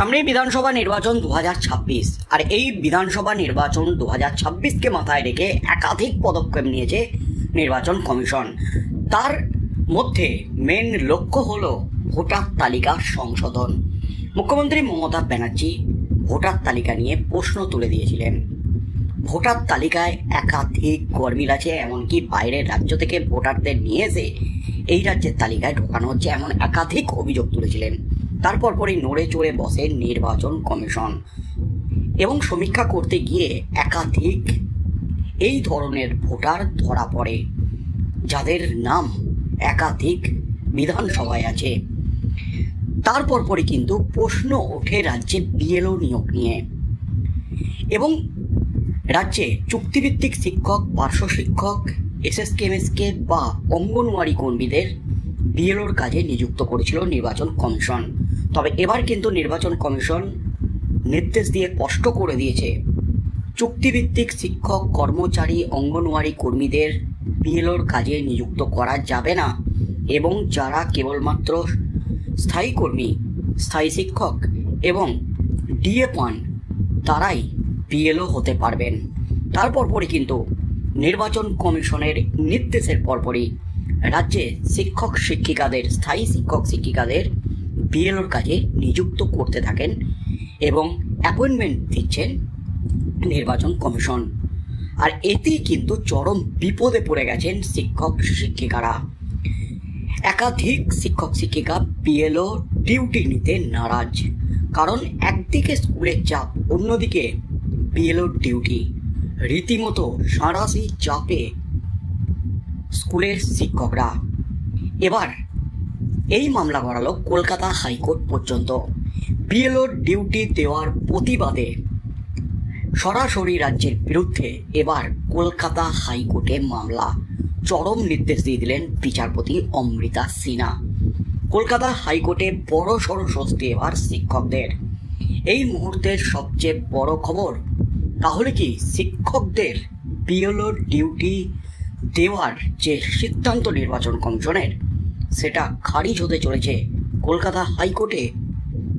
সামনেই বিধানসভা নির্বাচন দু হাজার ছাব্বিশ। আর এই বিধানসভা নির্বাচন দু হাজার ছাব্বিশকে মাথায় রেখে একাধিক পদক্ষেপ নিয়েছে নির্বাচন কমিশন। তার মধ্যে মেন লক্ষ্য হল ভোটার তালিকা সংশোধন। মুখ্যমন্ত্রী মমতা ব্যানার্জি ভোটার তালিকা নিয়ে প্রশ্ন তুলে দিয়েছিলেন। ভোটার তালিকায় একাধিক গরমিল আছে, এমনকি বাইরের রাজ্য থেকে ভোটারদের নিয়ে এসে এই রাজ্যের তালিকায় ঢোকানো হচ্ছে, এমন একাধিক অভিযোগ তুলেছিলেন। তারপর পরই নড়ে চড়ে বসে নির্বাচন কমিশন। এবং সমীক্ষা করতে গিয়ে একাধিক এই ধরনের ভোটার ধরা পড়ে, যাদের নাম একাধিক বিধানসভায় আছে। তারপর পরে কিন্তু প্রশ্ন ওঠে রাজ্যে বিএলও নিয়োগ নিয়ে। এবং রাজ্যে চুক্তিভিত্তিক শিক্ষক, পার্শ্ব শিক্ষক, এসএসকেএমএসকে বা অঙ্গনওয়াড়ি কর্মীদের বিএলওর কাজে নিযুক্ত করেছিল নির্বাচন কমিশন। তবে এবার কিন্তু নির্বাচন কমিশন নির্দেশ দিয়ে স্পষ্ট করে দিয়েছে, চুক্তিভিত্তিক শিক্ষক, কর্মচারী, অঙ্গনওয়াড়ি কর্মীদের বিএলওর কাজে নিযুক্ত করা যাবে না এবং যারা কেবলমাত্র স্থায়ী কর্মী, স্থায়ী শিক্ষক এবং ডিএ পান, তারাই বিএলও হতে পারবেন। তারপর পরে কিন্তু নির্বাচন কমিশনের নির্দেশের পরপরই রাজ্যে শিক্ষক শিক্ষিকাদের স্থায়ী শিক্ষক শিক্ষিকাদের বিএলওর কাজে নিযুক্ত করতে থাকেন এবং অ্যাপয়েন্টমেন্ট দিচ্ছেন নির্বাচন কমিশন। আর এতেই কিন্তু চরম বিপদে পড়ে গেছেন শিক্ষক, শিক্ষিকারা। একাধিক শিক্ষক, শিক্ষিকা বিএলও ডিউটি নিতে নারাজ। কারণ একদিকে স্কুলের চাপ, অন্যদিকে বিএলও ডিউটি। রীতিমতো সাঁড়াশি চাপে স্কুলের শিক্ষকরা। এবার এই মামলা করালো কলকাতা হাইকোর্ট পর্যন্ত। বিএলও ডিউটি দেওয়ার প্রতিবাদে সরাসরি রাজ্যের বিরুদ্ধে এবার কলকাতা হাইকোর্টে মামলা। চরম নির্দেশ দিয়ে দিলেন বিচারপতি অমৃতা সিনহা। কলকাতা হাইকোর্টে বড় সড় স্বস্তি এবার শিক্ষকদের। এই মুহূর্তের সবচেয়ে বড় খবর, তাহলে কি শিক্ষকদের বিএলওর ডিউটি দেওয়ার যে সিদ্ধান্ত নির্বাচন কমিশনের সেটা খারিজ হতে চলেছে। কলকাতা হাইকোর্টে।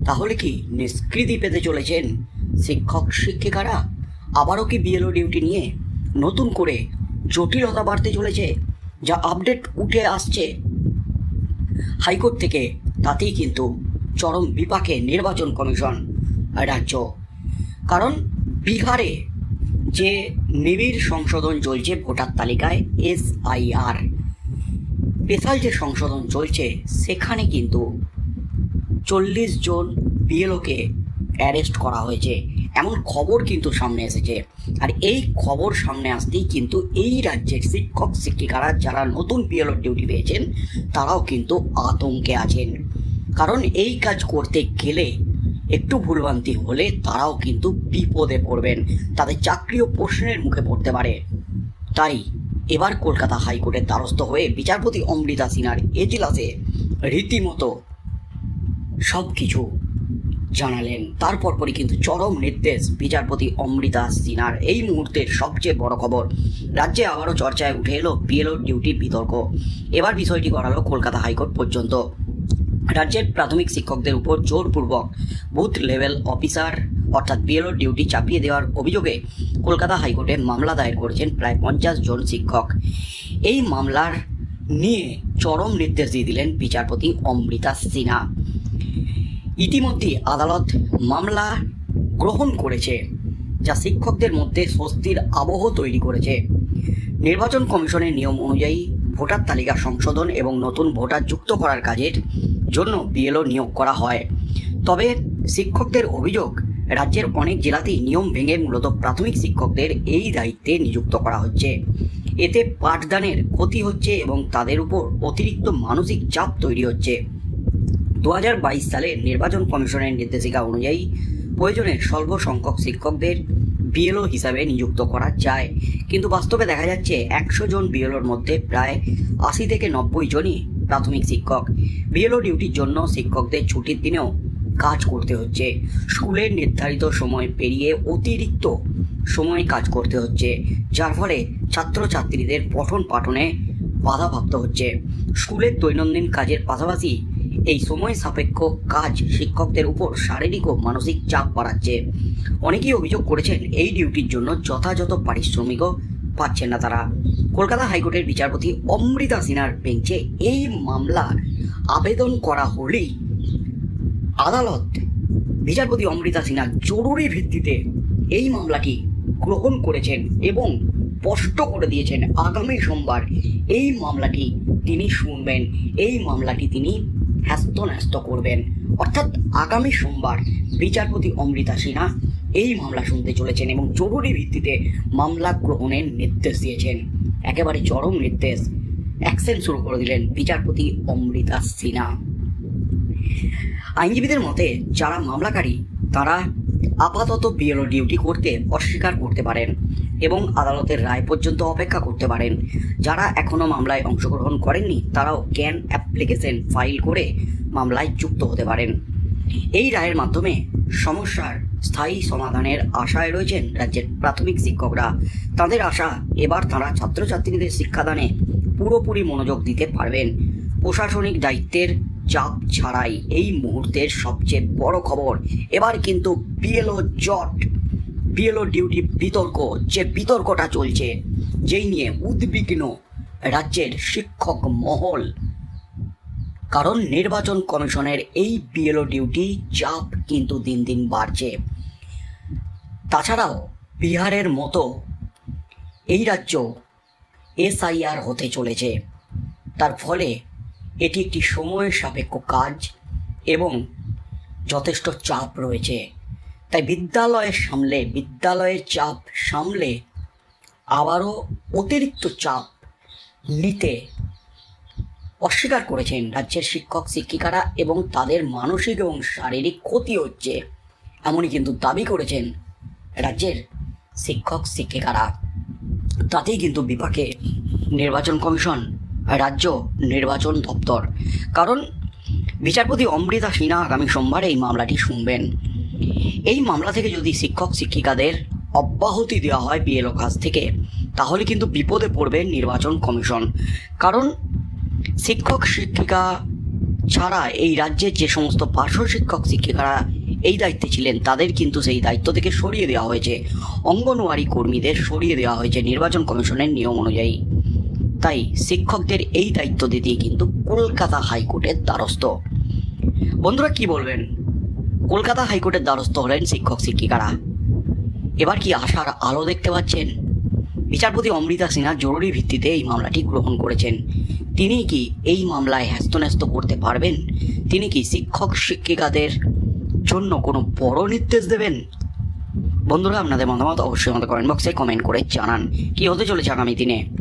তাহলে কি নিষ্কৃতি পেতে চলেছেন শিক্ষক, শিক্ষিকারা? আবারও কি বিএলও ডিউটি নিয়ে নতুন করে জটিলতা বাড়তে চলেছে, যা আপডেট উঠে আসছে? হাইকোর্ট থেকে তাতেই কিন্তু চরম বিপাকে নির্বাচন কমিশন রাজ্য। কারণ বিহারে যে নিবিড় সংশোধন চলছে ভোটার তালিকায়, এসআইআর। স্পেশাল যে সংশোধন চলছে, সেখানে কিন্তু চল্লিশ জন বিএলওকে অ্যারেস্ট করা হয়েছে। এমন খবর কিন্তু সামনে এসেছে। আর এই খবর সামনে আসতেই কিন্তু এই রাজ্যের শিক্ষক, শিক্ষিকারা যারা নতুন বিএলও ডিউটি পেয়েছেন, তারাও কিন্তু আতঙ্কে আছেন। কারণ এই কাজ করতে গেলে একটু ভুলভ্রান্তি হলে তারাও কিন্তু বিপদে পড়বেন। তাদের চাকরিও প্রশ্নের মুখে পড়তে পারে। তাই এবার কলকাতা হাইকোর্টের দ্বারস্থ হয়ে বিচারপতি অমৃতা সিনহার এজলাসে রীতিমতো সব কিছু জানালেন। তারপর পরই কিন্তু চরম নির্দেশ বিচারপতি অমৃতা সিনহার। এই মুহূর্তের সবচেয়ে বড় খবর, রাজ্যে আবারও চর্চায় উঠে এলো বিএলও ডিউটির বিতর্ক। এবার বিষয়টি করালো কলকাতা হাইকোর্ট পর্যন্ত। রাজ্যের প্রাথমিক শিক্ষকদের উপর জোরপূর্বক বুথ লেভেল অফিসার অর্থাৎ বিএলও ডিউটি চাপিয়ে দেওয়ার অভিযোগে কলকাতা হাইকোর্টে মামলা দায়ের করেছেন প্রায় পঞ্চাশ জন শিক্ষক। এই মামলার নিয়ে চরম নির্দেশ দিয়ে দিলেন বিচারপতি অমৃতা সিনহা। ইতিমধ্যে আদালত মামলা গ্রহণ করেছে, যা শিক্ষকদের মধ্যে স্বস্তির আবহ তৈরি করেছে। নির্বাচন কমিশনের নিয়ম অনুযায়ী ভোটার তালিকা সংশোধন এবং নতুন ভোটার যুক্ত করার কাজের জন্য বিএলও নিয়োগ করা হয়। তবে শিক্ষকদের অভিযোগ রাজ্যের অনেক জেলাতেই নিয়ম ভেঙে মূলত প্রাথমিক শিক্ষকদের এই দায়িত্বে নিযুক্ত করা হচ্ছে। এতে পাঠদানের ক্ষতি হচ্ছে এবং তাদের উপর অতিরিক্ত মানসিক চাপ তৈরি হচ্ছে। দু হাজার বাইশ সালে নির্বাচন কমিশনের নির্দেশিকা অনুযায়ী প্রয়োজনে স্বল্প সংখ্যক শিক্ষকদের বিএলও হিসাবে নিযুক্ত করা যায়। কিন্তু বাস্তবে দেখা যাচ্ছে একশো জন বিএলওর মধ্যে প্রায় আশি থেকে নব্বই জনই প্রাথমিক শিক্ষক। বিএলও ডিউটির জন্য শিক্ষকদের ছুটির দিনেও কাজ করতে হচ্ছে। স্কুলের নির্ধারিত সময় পেরিয়ে অতিরিক্ত সময় কাজ করতে হচ্ছে, যার ফলে ছাত্রছাত্রীদের পঠন পাঠনে বাধাপ্রাপ্ত হচ্ছে। স্কুলের দৈনন্দিন কাজের পাশাপাশি এই সময় সাপেক্ষ কাজ শিক্ষকদের উপর শারীরিক ও মানসিক চাপ বাড়াচ্ছে। অনেকেই অভিযোগ করেছেন এই ডিউটির জন্য যথাযথ পারিশ্রমিকও পাচ্ছেন না তারা। কলকাতা হাইকোর্টের বিচারপতি অমৃতা সিনহার বেঞ্চে এই মামলার আবেদন করা হলেই আদালত বিচারপতি অমৃতা সিনহা জরুরি ভিত্তিতে এই মামলাটি গ্রহণ করেছেন এবং স্পষ্ট করে দিয়েছেন আগামী সোমবার এই মামলাটি তিনি শুনবেন, এই মামলাটি তিনি হ্যাস্ত ন্যস্ত করবেন। অর্থাৎ আগামী সোমবার বিচারপতি অমৃতা সিনহা এই মামলা শুনতে চলেছেন এবং জরুরি ভিত্তিতে মামলা গ্রহণের নির্দেশ দিয়েছেন। একেবারে চরম নির্দেশ। অ্যাকশন শুরু করে দিলেন বিচারপতি অমৃতা সিনহা। আইনজীবীদের মতে, যারা মামলাকারী, তারা আপাতত বিএলও ডিউটি করতে অস্বীকার করতে পারেন এবং আদালতের রায় পর্যন্ত অপেক্ষা করতে পারেন। যারা এখনও মামলায় অংশগ্রহণ করেননি, তারাও ক্যান অ্যাপ্লিকেশন ফাইল করে মামলায় যুক্ত হতে পারেন। এই রায়ের মাধ্যমে সমস্যার স্থায়ী সমাধানের আশায় রয়েছেন রাজ্যের প্রাথমিক শিক্ষকরা। তাদের আশা, এবার তারা ছাত্রছাত্রীদের শিক্ষাদানে পুরোপুরি মনোযোগ দিতে পারবেন। প্রশাসনিক দায়িত্বের চাপ ছাড়াই এই মুহূর্তের সবচেয়ে বড় খবর। এবার কিন্তু বিএলও জট, বিএলও ডিউটি বিতর্ক, যে বিতর্কটা চলছে, যেই নিয়ে উদ্বিগ্ন রাজ্যের শিক্ষক মহল। কারণ নির্বাচন কমিশনের এই বিএলও ডিউটি চাপ কিন্তু দিন দিন বাড়ছে। তাছাড়াও বিহারের মতো এই রাজ্য এসআইআর হতে চলেছে। তার ফলে এটি একটি সময় সাপেক্ষ কাজ এবং যথেষ্ট চাপ রয়েছে। তাই বিদ্যালয়ের সামলে, বিদ্যালয়ের চাপ সামলে আবারও অতিরিক্ত চাপ নিতে অস্বীকার করেছেন রাজ্যের শিক্ষক, শিক্ষিকারা এবং তাদের মানসিক এবং শারীরিক ক্ষতি হচ্ছে এমনই কিন্তু দাবি করেছেন রাজ্যের শিক্ষক, শিক্ষিকারা। তাতেই কিন্তু বিপাকে নির্বাচন কমিশন রাজ্য নির্বাচন দপ্তর। কারণ বিচারপতি অমৃতা সিনহা আগামী সোমবার এই মামলাটি শুনবেন। এই মামলা থেকে যদি শিক্ষক শিক্ষিকাদের অব্যাহতি দেওয়া হয় বিএলও কাছ থেকে, তাহলে কিন্তু বিপদে পড়বে নির্বাচন কমিশন। কারণ শিক্ষক শিক্ষিকা ছাড়া এই রাজ্যের যে সমস্ত পার্শ্ব শিক্ষক শিক্ষিকারা এই দায়িত্বে ছিলেন, তাদের কিন্তু সেই দায়িত্ব থেকে সরিয়ে দেওয়া হয়েছে। অঙ্গনওয়াড়ি কর্মীদের সরিয়ে দেওয়া হয়েছে নির্বাচন কমিশনের নিয়ম অনুযায়ী। তাই শিক্ষকদের এই দায়িত্ব দিতে কিন্তু কলকাতা হাইকোর্টের দ্বারস্থ। বন্ধুরা কি বলবেন? কলকাতা হাইকোর্টের দ্বারস্থ হলেন শিক্ষক, শিক্ষিকারা। এবার কি আশার আলো দেখতে পাচ্ছেন? বিচারপতি অমৃতা সিনহা জরুরি ভিত্তিতে এই মামলাটি গ্রহণ করেছেন। তিনি কি এই মামলায় হ্যাস্তন্যস্ত করতে পারবেন? তিনি কি শিক্ষক, শিক্ষিকাদের জন্য কোনো বড় নির্দেশ দেবেন? বন্ধুরা, আপনাদের মতামত অবশ্যই আমাদের কমেন্ট বক্সে কমেন্ট করে জানান। কি হতে চলেছে আগামী দিনে?